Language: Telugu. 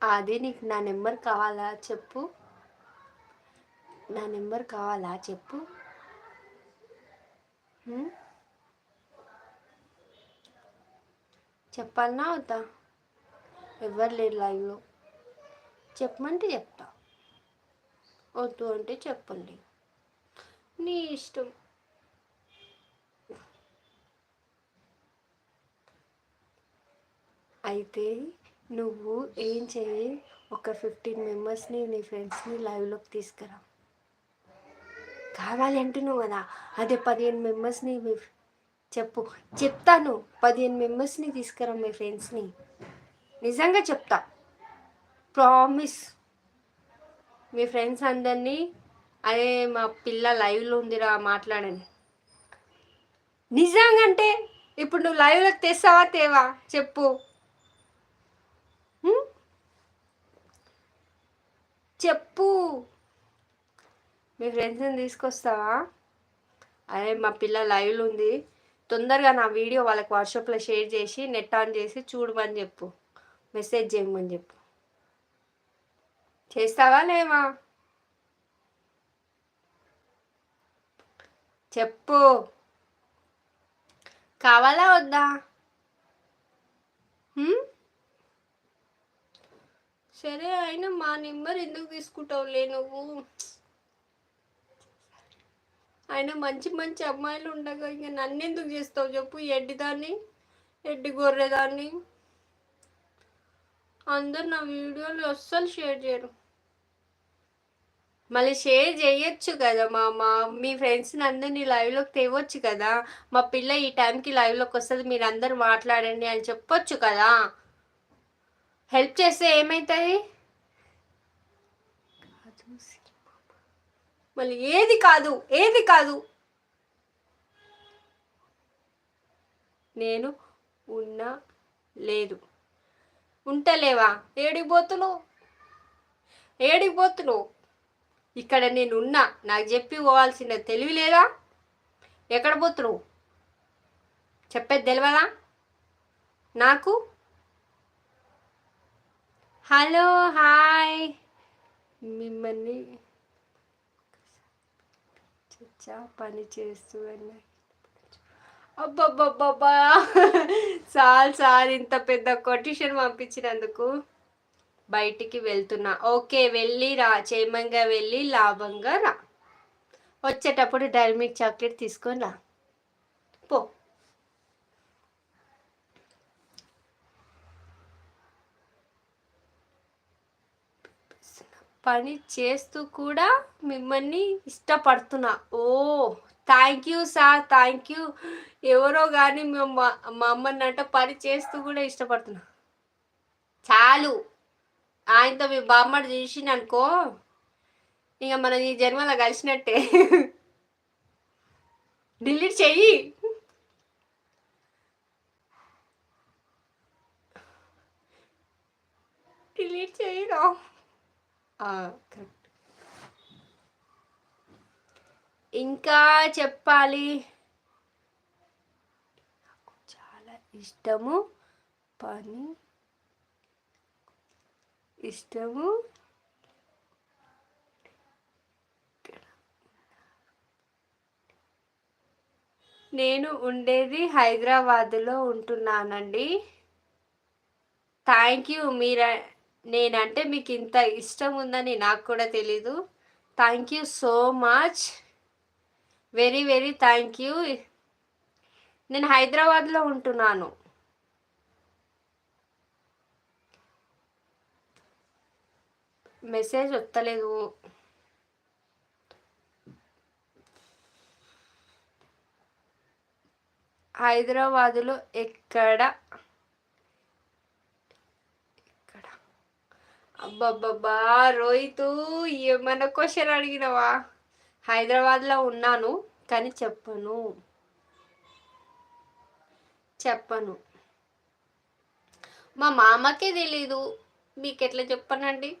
అది నీకు నా నెంబర్ కావాలా చెప్పు. నా నెంబర్ కావాలా చెప్పు. చెప్పాలనా అవుతా ఎవరు లేరు లైవ్లో. చెప్పమంటే చెప్తా. వద్దు అంటే చెప్పండి. నీ ఇష్టం. అయితే నువ్వు ఏం చేయి ఒక ఫిఫ్టీన్ మెంబర్స్ని నీ ఫ్రెండ్స్ని లైవ్లోకి తీసుకురా. కావాలి అంటున్నావు కదా. అదే పదిహేను మెంబర్స్ని చెప్పు. చెప్తాను. పదిహేను మెంబర్స్ని తీసుకురా మీ ఫ్రెండ్స్ని నిజంగా చెప్తా. ప్రామిస్ మీ ఫ్రెండ్స్ అందరినీ అదే మా పిల్ల లైవ్లో ఉందిరా మాట్లాడని నిజంగా అంటే ఇప్పుడు నువ్వు లైవ్లోకి తెస్తావా తేవా? చెప్పు. చెప్పు. మీ ఫ్రెండ్స్ని తీసుకొస్తావా? అదే మా పిల్ల లైవ్లో ఉంది. తొందరగా నా వీడియో వాళ్ళకి వాట్సాప్లో షేర్ చేసి నెట్ ఆన్ చేసి చూడమని చెప్పు. మెసేజ్ చేయమని చెప్పు. చేస్తావా లేవా? చెప్పు. కావాలా వద్దా? సరే అయినా మా నెంబర్ ఎందుకు తీసుకుంటావులే నువ్వు? అయినా మంచి మంచి అమ్మాయిలు ఉండగా ఇంక నన్ను ఎందుకు చేస్తావు చెప్పు? ఎడ్డిదాన్ని ఎడ్డి గొర్రెదాన్ని అందరు నా వీడియోలు అస్సలు షేర్ చేయరు. మళ్ళీ షేర్ చేయొచ్చు కదా మా మా మీ ఫ్రెండ్స్ని అందరినీ లైవ్లోకి తేవచ్చు కదా. మా పిల్ల ఈ టైంకి లైవ్లోకి వస్తుంది మీరు అందరు మాట్లాడండి అని చెప్పొచ్చు కదా. హెల్ప్ చేస్తే ఏమవుతుంది మళ్ళీ ఏది కాదు ఏది కాదు. నేను ఉన్నా లేదు. ఉంటలేవా? ఏడిపోతున్నావు ఏడిపోతున్నావు ఇక్కడ నేను ఉన్నా నాకు చెప్పి పోవాల్సిన తెలివి లేదా? ఎక్కడ పోతున్నావు? చెప్పేది తెలియదా నాకు? హలో హాయ్ మిమ్మల్ని చచ్చా పని చేస్తూ అన్నా. అబ్బబ్బబ్బబ్బా. సార్ సార్ ఇంత పెద్ద కొటేషన్ పంపించినందుకు. బయటికి వెళ్తున్నా. ఓకే వెళ్ళి రా క్షేమంగా వెళ్ళి లాభంగా రా. వచ్చేటప్పుడు డైరీ మిల్క్ చాక్లెట్ తీసుకొని రా. పని చేస్తూ కూడా మిమ్మల్ని ఇష్టపడుతున్నా. ఓ thank you sir thank you. ఎవరో కానీ మేము మా మా అమ్మని అంట పని చేస్తూ కూడా ఇష్టపడుతున్నా. చాలు. ఆయనతో మీ బామ్మడి చూసిండు అనుకో ఇక మనం ఈ జన్మలో కలిసినట్టే. డిలీట్ చెయ్యి. డిలీట్ చెయ్యిరా కరెక్ట్ ఇంకా చెప్పాలి. చాలా ఇష్టము పని ఇష్టము. నేను ఉండేది హైదరాబాదులో ఉంటున్నానండి. థ్యాంక్ యూ మీర నేనంటే మీకు ఇంత ఇష్టం ఉందని నాకు కూడా తెలీదు. Thank you so much very very thank you నేను హైదరాబాద్లో ఉంటున్నాను. మెసేజ్ వస్తలేదు హైదరాబాదులో ఎక్కడ అబ్బబ్బబ్బా రోహితు ఏమన్నా క్వశ్చన్ అడిగినవా? హైదరాబాద్లో ఉన్నాను కానీ చెప్పను. చెప్పను. మా మామకే తెలీదు. మీకు ఎట్లా చెప్పనండి?